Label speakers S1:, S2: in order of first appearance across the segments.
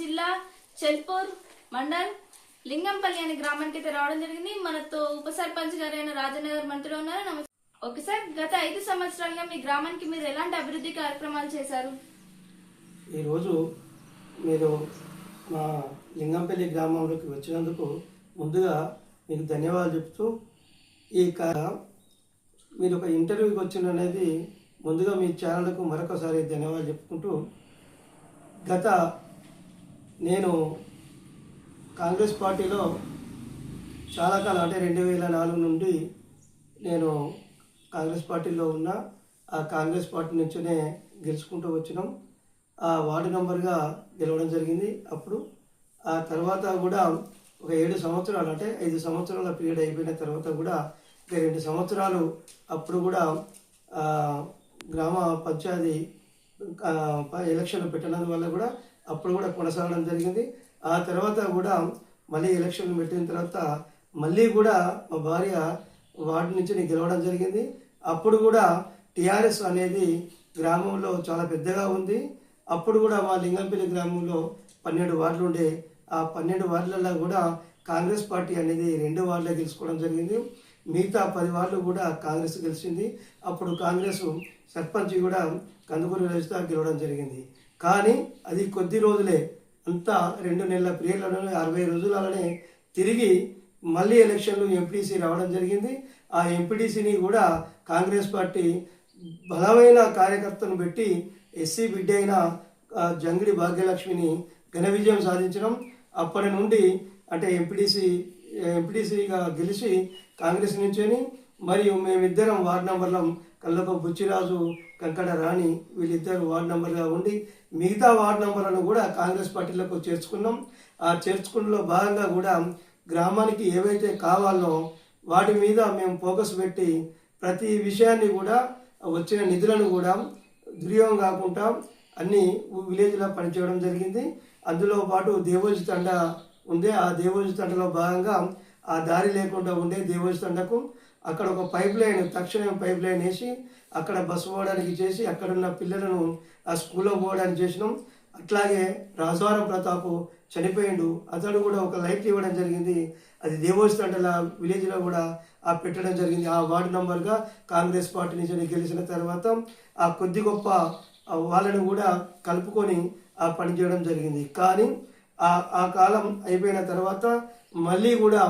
S1: జిల్లా చెల్పూర్ మండల్ లింగంపల్లి అనే గ్రామానికి అయితే రావడం జరిగింది. మనతో ఉప సర్పంచ్ గారైన రాజనగర్ మంత్రిలో ఉన్నారు. నమస్తే గత ఐదు సంవత్సరాలుగా మీ గ్రామానికి మీరు ఎలాంటి అభివృద్ధి కార్యక్రమాలు చేశారు?
S2: ఈరోజు మీరు మా లింగంపల్లి గ్రామంలోకి వచ్చినందుకు ముందుగా మీకు ధన్యవాదాలు చెప్తూ ఈ మీరు ఒక ఇంటర్వ్యూకి వచ్చిన అనేది ముందుగా మీ ఛానల్కు మరొకసారి ధన్యవాదాలు చెప్పుకుంటూ గత నేను కాంగ్రెస్ పార్టీలో చాలా కాలం అంటే రెండు వేల నాలుగు నుండి నేను కాంగ్రెస్ పార్టీలో ఉన్న ఆ కాంగ్రెస్ పార్టీ నుంచే గెలుచుకుంటూ వచ్చినాం. ఆ వార్డు నెంబర్గా గెలవడం జరిగింది అప్పుడు. ఆ తర్వాత కూడా ఒక ఏడు సంవత్సరాలు అంటే ఐదు సంవత్సరాల పీరియడ్ అయిపోయిన తర్వాత కూడా ఇంకా రెండు సంవత్సరాలు అప్పుడు కూడా గ్రామ పంచాయతీ ఎలక్షన్లు పెట్టడం వల్ల కూడా అప్పుడు కూడా కొనసాగడం జరిగింది. ఆ తర్వాత కూడా మళ్ళీ ఎలక్షన్ పెట్టిన తర్వాత మళ్ళీ కూడా మా భార్య వార్డు నుంచి నేను గెలవడం జరిగింది. అప్పుడు కూడా టిఆర్ఎస్ అనేది గ్రామంలో చాలా పెద్దగా ఉంది. అప్పుడు కూడా మా లింగంపల్లి గ్రామంలో పన్నెండు వార్డులు ఉండే. ఆ పన్నెండు వార్డులలో కూడా కాంగ్రెస్ పార్టీ అనేది రెండు వార్డులే గెలుచుకోవడం జరిగింది. మిగతా పది వార్డులు కూడా కాంగ్రెస్ గెలిచింది. అప్పుడు కాంగ్రెస్ సర్పంచ్ కూడా కందుకూరు రజిత గెలవడం జరిగింది. కానీ అది కొద్ది రోజులే. అంతా రెండు నెలల పీరియడ్లోనే అరవై రోజులలోనే తిరిగి మళ్ళీ ఎలక్షన్లు ఎంపీటీసీ రావడం జరిగింది. ఆ ఎంపీటీసీని కూడా కాంగ్రెస్ పార్టీ బలమైన కార్యకర్తను పెట్టి ఎస్సీ బిడ్డ అయిన జంగిడి భాగ్యలక్ష్మిని ఘన విజయం సాధించడం. అప్పటి నుండి అంటే ఎంపీటీసీ ఎంపీటీసీగా గెలిచి కాంగ్రెస్ నుంచొని మరియు మేమిద్దరం వార్డు నంబర్లం కళ్ళకు బుచ్చిరాజు కంకడ రాణి వీళ్ళిద్దరు వార్డు నంబర్గా ఉండి మిగతా వార్డు నంబర్లను కూడా కాంగ్రెస్ పార్టీలకు చేర్చుకున్నాం. ఆ చేర్చుకున్నలో భాగంగా కూడా గ్రామానికి ఏవైతే కావాలో వాటి మీద మేము ఫోకస్ పెట్టి ప్రతి విషయాన్ని కూడా వచ్చిన నిధులను కూడా దుర్యోగం కాకుండా అన్ని విలేజ్లో పనిచేయడం జరిగింది. అందులో పాటు దేవోజి తండ ఉంది. ఆ దేవోజి తండలో భాగంగా ఆ దారి లేకుండా ఉండే దేవస్థండకు తండకు అక్కడ ఒక పైప్ లైన్ తక్షణం పైప్ లైన్ వేసి అక్కడ బస్సు పోవడానికి చేసి అక్కడ ఉన్న పిల్లలను ఆ స్కూల్లో పోవడానికి చేసినాం. అట్లాగే రాజవారం ప్రతాప్ చనిపోయిండు. అతడు కూడా ఒక లైట్ ఇవ్వడం జరిగింది. అది దేవోజి తండల విలేజ్లో కూడా ఆ పెట్టడం జరిగింది. ఆ వార్డు నంబర్గా కాంగ్రెస్ పార్టీ నుంచి గెలిచిన తర్వాత ఆ కొద్ది గొప్ప వాళ్ళను వాళ్ళని కూడా కలుపుకొని ఆ పని చేయడం జరిగింది. కానీ ఆ ఆ కాలం అయిపోయిన తర్వాత మళ్ళీ కూడా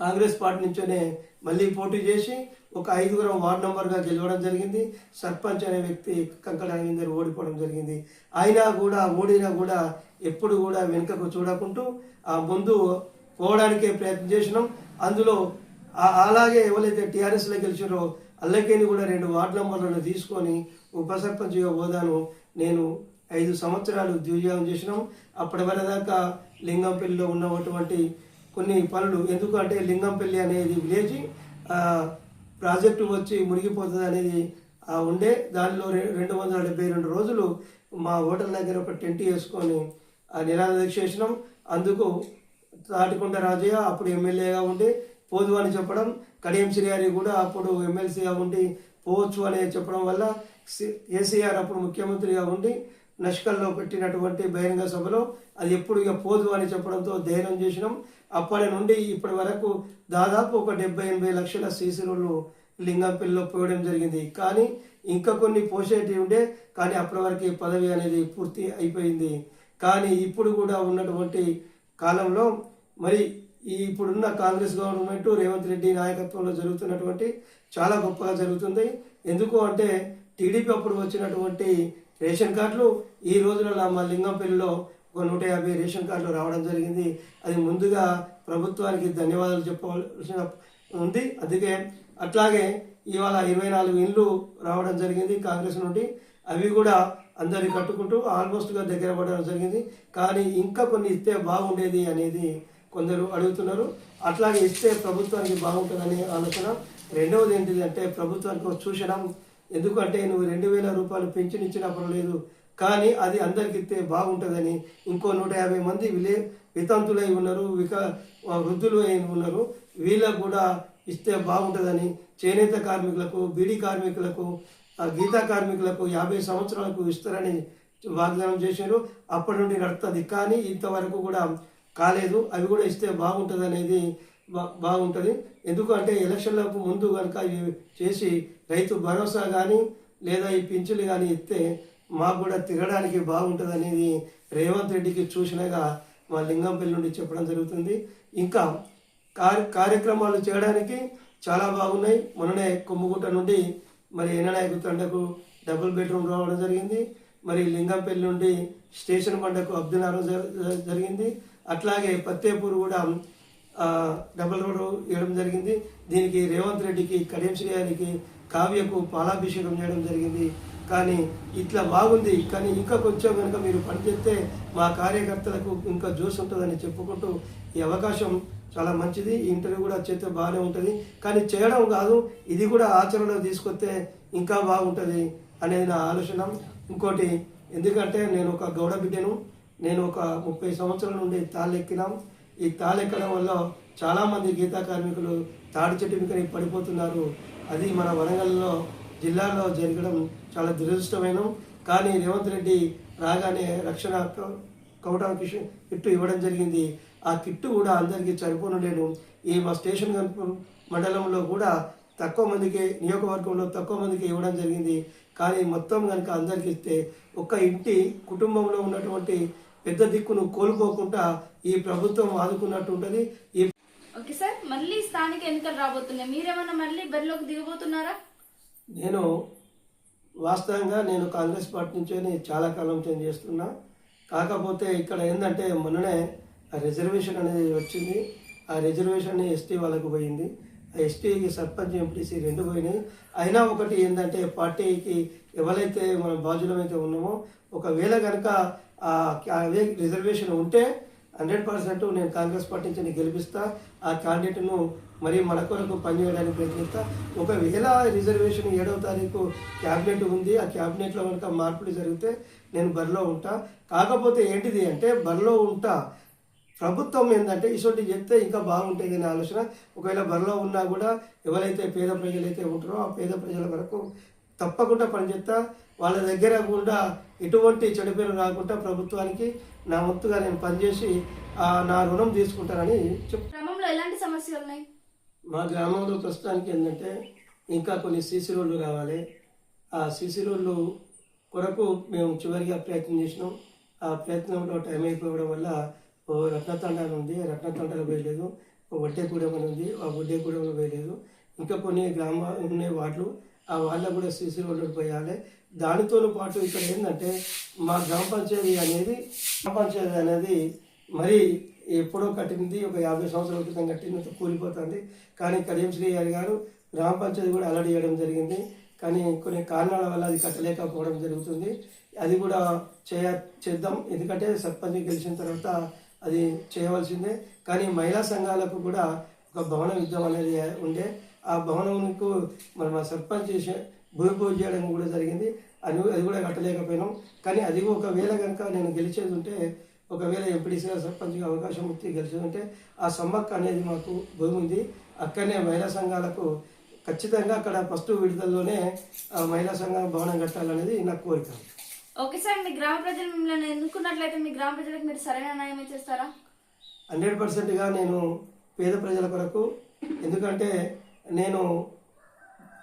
S2: కాంగ్రెస్ పార్టీ నుంచోనే మళ్ళీ పోటీ చేసి ఒక ఐదుగురం వార్డు నెంబర్గా గెలవడం జరిగింది. సర్పంచ్ అనే వ్యక్తి కంకడ రవీందర్ ఓడిపోవడం జరిగింది. అయినా కూడా ఓడినా కూడా ఎప్పుడు కూడా వెనుకకు చూడకుంటూ ఆ ముందు పోవడానికే ప్రయత్నం చేసినాం. అందులో అలాగే ఎవరైతే టీఆర్ఎస్లో గెలిచారో అల్లకేని కూడా రెండు వార్డు నెంబర్లను తీసుకొని ఉప సర్పంచ్గా హోదాను నేను ఐదు సంవత్సరాలు దివ్యాంగం చేసినాం. అప్పటి వరదాకా లింగంపల్లిలో ఉన్నటువంటి కొన్ని పనులు. ఎందుకంటే లింగంపల్లి అనేది విలేజ్ ప్రాజెక్టు వచ్చి మునిగిపోతుంది అనేది ఉండే. దానిలో రెండు వందల డెబ్బై రెండు రోజులు మా హోటల్ దగ్గర ఒక టెంట్ వేసుకొని ఆ నిరాధ చేసినాం. అందుకు తాటికొండ రాజయ్య అప్పుడు ఎమ్మెల్యేగా ఉండి పోదు అని చెప్పడం. కడియం శ్రీహారి కూడా అప్పుడు ఎమ్మెల్సీగా ఉండి పోవచ్చు అని చెప్పడం వల్ల సి- కేసీఆర్ అప్పుడు ముఖ్యమంత్రిగా ఉండి నష్కల్లో పెట్టినటువంటి బహిరంగ సభలో అది ఎప్పుడు ఇక పోదు అని చెప్పడంతో ధైర్యం చేసినాం. అప్పటి నుండి ఇప్పటి వరకు దాదాపు ఒక డెబ్బై ఎనభై లక్షల సీసీలు లింగంపల్లిలో పోయడం జరిగింది. కానీ ఇంకా కొన్ని పోసేటివి ఉండే కానీ అప్పటి వరకు పదవి అనేది పూర్తి అయిపోయింది. కానీ ఇప్పుడు కూడా ఉన్నటువంటి కాలంలో మరి ఈ ఇప్పుడున్న కాంగ్రెస్ గవర్నమెంట్ రేవంత్ రెడ్డి నాయకత్వంలో జరుగుతున్నటువంటి చాలా గొప్పగా జరుగుతుంది. ఎందుకు అంటే టీడీపీ అప్పుడు వచ్చినటువంటి రేషన్ కార్డులు ఈ రోజులలో మా లింగంపల్లిలో ఒక నూట యాభై రేషన్ కార్డులు రావడం జరిగింది. అది ముందుగా ప్రభుత్వానికి ధన్యవాదాలు చెప్పవలసిన ఉంది. అందుకే అట్లాగే ఇవాళ ఇరవై నాలుగు ఇండ్లు రావడం జరిగింది కాంగ్రెస్ నుండి. అవి కూడా అందరి కట్టుకుంటూ ఆల్మోస్ట్గా దగ్గర పడడం జరిగింది. కానీ ఇంకా కొన్ని ఇస్తే బాగుండేది అనేది కొందరు అడుగుతున్నారు. అట్లాగే ఇస్తే ప్రభుత్వానికి బాగుంటుందనే ఆలోచన. రెండవది ఏంటిది అంటే ప్రభుత్వానికి చూసడం సూచన. ఎందుకంటే నువ్వు రెండు వేల రూపాయలు పెన్షన్ ఇచ్చినా పర్వాలేదు. కానీ అది అందరికి ఇస్తే బాగుంటుందని ఇంకో నూట యాభై మంది విలే వితంతులై ఉన్నారు విక వృద్ధులు అయి ఉన్నారు. వీళ్ళకు కూడా ఇస్తే బాగుంటుందని చేనేత కార్మికులకు బీడీ కార్మికులకు గీతా కార్మికులకు యాభై సంవత్సరాలకు ఇస్తారని వాగ్దానం చేశారు. అప్పటి నుండి నడుతుంది కానీ ఇంతవరకు కూడా కాలేదు. అవి కూడా ఇస్తే బాగుంటుంది అనేది బా- బాగుంటుంది. ఎందుకంటే ఎలక్షన్లకు ముందు కనుక చేసి రైతు భరోసా కానీ లేదా ఈ పింఛన్లు కానీ ఇస్తే మాకు కూడా తిరగడానికి బాగుంటుంది అనేది రేవంత్ రెడ్డికి చూసినగా మా లింగంపల్లి నుండి చెప్పడం జరుగుతుంది. ఇంకా కార్య కార్యక్రమాలు చేయడానికి చాలా బాగున్నాయి. మొన్ననే కొమ్ముగుట్ట నుండి మరి ఎన్ననాయకు తండకు డబుల్ బెడ్రూమ్ రావడం జరిగింది. మరి లింగంపల్లి నుండి స్టేషన్ బండకు అబ్దుల్ జరిగింది. అట్లాగే పత్తేపూర్ కూడా డబుల్ రోడ్ వేయడం జరిగింది. దీనికి రేవంత్ రెడ్డికి కడియం శ్రీ గారికి కావ్యకు పాలాభిషేకం చేయడం జరిగింది. కానీ ఇట్లా బాగుంది కానీ ఇంకా కొంచెం కనుక మీరు పనిచేస్తే మా కార్యకర్తలకు ఇంకా జోస్ ఉంటుందని చెప్పుకుంటూ ఈ అవకాశం చాలా మంచిది. ఈ ఇంటర్వ్యూ కూడా చేస్తే బాగానే ఉంటుంది. కానీ చేయడం కాదు ఇది కూడా ఆచరణలో తీసుకొస్తే ఇంకా బాగుంటుంది అనేది నా ఆలోచన. ఇంకోటి ఎందుకంటే నేను ఒక గౌడ బిడ్డను నేను ఒక ముప్పై సంవత్సరాల నుండి తాళ్ళెక్కినాం. ఈ తాళెక్కడం వల్ల చాలామంది గీతా కార్మికులు తాడి చెట్టు మీకని పడిపోతున్నారు. అది మన వరంగల్లో జిల్లాలో జరగడం చాలా దురదృష్టమైన కానీ రేవంత్ రెడ్డి రాగానే రక్షణ క- కవటం కిట్టు ఇవ్వడం జరిగింది. ఆ కిట్టు కూడా అందరికీ సరిపోనలేను ఈ మా స్టేషన్ మండలంలో కూడా తక్కువ మందికి నియోజకవర్గంలో తక్కువ మందికి ఇవ్వడం జరిగింది. కానీ మొత్తం కనుక అందరికి ఇస్తే ఒక్క ఇంటి కుటుంబంలో ఉన్నటువంటి పెద్ద దిక్కును కోల్పోకుండా ఈ ప్రభుత్వం ఆదుకున్నట్టు ఉంటుంది. ఈ
S1: ఓకే సార్ మళ్ళీ స్థానిక ఎన్నికలు రాబోతున్నాయి. మీరేమన్నా మళ్ళీ బరిలోకి దిగబోతున్నారా?
S2: నేను వాస్తవంగా నేను కాంగ్రెస్ పార్టీ నుంచే చాలా కాలం నుంచి చేస్తున్నా. కాకపోతే ఇక్కడ ఏంటంటే మొన్ననే ఆ రిజర్వేషన్ అనేది వచ్చింది. ఆ రిజర్వేషన్ ఎస్టీ వాళ్ళకు పోయింది. ఆ ఎస్టీకి సర్పంచ్ ఎంపీసీ రెండు పోయినాయి. అయినా ఒకటి ఏంటంటే పార్టీకి ఎవరైతే మనం బాధ్యులమైతే ఉన్నామో ఒకవేళ కనుక ఆ రిజర్వేషన్ ఉంటే హండ్రెడ్ పర్సెంట్ నేను కాంగ్రెస్ పార్టీ నుంచి గెలిపిస్తా ఆ క్యాండిడేట్ను మరి మన కొరకు పనిచేయడానికి ప్రయత్నిస్తా. ఒకవేళ రిజర్వేషన్ ఏడవ తారీఖు క్యాబినెట్ ఉంది ఆ క్యాబినెట్లో కనుక మార్పులు జరిగితే నేను బరిలో ఉంటా. కాకపోతే ఏంటిది అంటే బరిలో ఉంటా. ప్రభుత్వం ఏంటంటే ఇటువంటి చెప్తే ఇంకా బాగుంటుంది అనే ఆలోచన. ఒకవేళ బరిలో ఉన్నా కూడా ఎవరైతే పేద ప్రజలైతే ఉంటారో ఆ పేద ప్రజల వరకు తప్పకుండా పనిచేస్తా. వాళ్ళ దగ్గర కూడా ఎటువంటి చెడు పేరు రాకుండా ప్రభుత్వానికి నా వంతుగా నేను పనిచేసి నా రుణం తీసుకుంటానని చెప్
S1: ఎలాంటి సమస్యలు ఉన్నాయి?
S2: మా గ్రామంలో ప్రస్తుతానికి ఏంటంటే ఇంకా కొన్ని సీసీ రోడ్లు కావాలి. ఆ సీసీ రోడ్లు కొరకు మేము చివరిగా ప్రయత్నం చేసినాం. ఆ ప్రయత్నంలో టైం అయిపోవడం వల్ల ఓ రత్నతండ అని ఉంది రత్నతండలో వేయలేదు వడ్డేగూడెం అని ఉంది. ఆ వడ్డేగూడెంలో వేయలేదు ఇంకా కొన్ని గ్రామ ఉన్నాయి వార్డులు. ఆ వాళ్ళకు కూడా సీసీ రోడ్లు పోయాలి. దానితో పాటు ఇక్కడ ఏంటంటే మా గ్రామ పంచాయతీ అనేది గ్రామ పంచాయతీ అనేది మరి ఎప్పుడో కట్టింది ఒక యాభై సంవత్సరాల క్రితం కట్టినంత కూలిపోతుంది. కానీ కడియం శ్రీ గారి గారు గ్రామ పంచాయతీ కూడా అలర్ట్ చేయడం జరిగింది. కానీ కొన్ని కారణాల వల్ల అది కట్టలేకపోవడం జరుగుతుంది. అది కూడా చేయ చేద్దాం. ఎందుకంటే సర్పంచ్ గెలిచిన తర్వాత అది చేయవలసిందే. కానీ మహిళా సంఘాలకు కూడా ఒక భవన యుద్ధం అనేది ఉండే. ఆ భవనంకు మరి మా సర్పంచ్ చేసే భూమి పూజ చేయడం కూడా జరిగింది. అది అది కూడా కట్టలేకపోయినాం. కానీ అది ఒకవేళ కనుక నేను గెలిచేది ఉంటే ఒకవేళ ఎంపీడీసీగా సర్పంచ్గా అవకాశం వచ్చి గెలిచేది ఉంటే ఆ సమ్మక్క అనేది మాకు భూమి ఉంది. అక్కడనే మహిళా సంఘాలకు ఖచ్చితంగా అక్కడ ఫస్ట్ విడుదలలోనే ఆ మహిళా సంఘం భవనం కట్టాలనేది నా కోరిక.
S1: ఓకే సార్ మీ గ్రామ ప్రజలు మిమ్మల్ని ఎన్నుకున్నట్లయితే మీ గ్రామ ప్రజలకు మీరు సరైన న్యాయం చేస్తారా
S2: హండ్రెడ్ పర్సెంట్గా నేను పేద ప్రజల కొరకు ఎందుకంటే నేను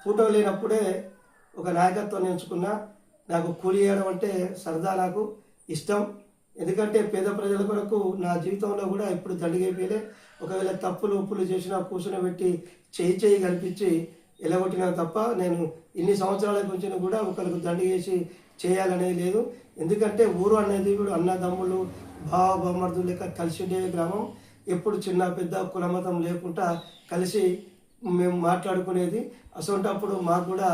S2: ఫోటో లేనప్పుడే ఒక నాయకత్వం ఎంచుకున్నా నాకు కూలి చేయడం అంటే సరదా నాకు ఇష్టం. ఎందుకంటే పేద ప్రజల కొరకు నా జీవితంలో కూడా ఎప్పుడు దండిగైపోయలే ఒకవేళ తప్పులు ఉప్పులు చేసినా కూర్చుని పెట్టి చేయి చేయి కల్పించి ఎలగొట్టినా తప్ప నేను ఇన్ని సంవత్సరాల నుంచి కూడా ఒకరికి దండిగేసి చేయాలనేది లేదు. ఎందుకంటే ఊరు అనేది కూడా అన్నదమ్ములు బావ బామర్దులు లేక కలిసి ఉండే గ్రామం. ఎప్పుడు చిన్న పెద్ద కులమతం లేకుండా కలిసి మేము మాట్లాడుకునేది. అసొంటప్పుడు మాకు కూడా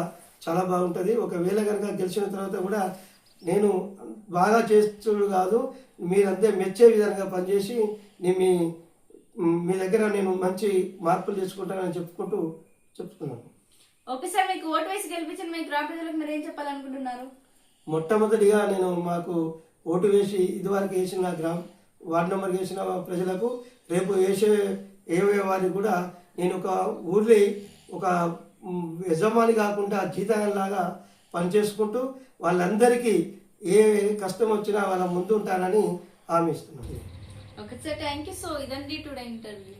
S2: చాలా బాగుంటుంది. ఒకవేళ కనుక గెలిచిన తర్వాత కూడా నేను బాగా చేస్తుడు కాదు మీరంతే మెచ్చే విధంగా పనిచేసి నేను మీ మీ దగ్గర నేను మంచి మార్పులు తెచ్చుకుంటానని చెప్పుకుంటూ చెప్తున్నాను
S1: ఓకే సార్ మీకు ఓటు వేసి గెలిపించిన మీ గ్రామ ప్రజలకు మీరు ఏం చెప్పాలనుకుంటున్నారు?
S2: మొట్టమొదటిగా నేను మాకు ఓటు వేసి ఇదివరకు వేసిన గ్రామ వార్డు నెంబర్ వేసిన ప్రజలకు రేపు వేసే ఏవే వారికి కూడా నేను ఒక ఊర్లో ఒక యజమాని కాకుండా జీతాలాగా పనిచేసుకుంటూ వాళ్ళందరికీ ఏ కష్టం వచ్చినా వాళ్ళ ముందు ఉంటానని హామీ ఇస్తున్నాను.
S1: Okay sir thank you so ఇదండి టుడే ఇంటర్వ్యూ.